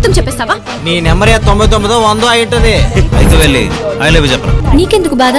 అబద్ధం చెప్పేస్తావా? నీ నెంబర్ తొంభై తొమ్మిదో వందో అయి ఉంటుంది. అయితే వెళ్ళి ఐ చెప్పరా? నీకెందుకు బాధ?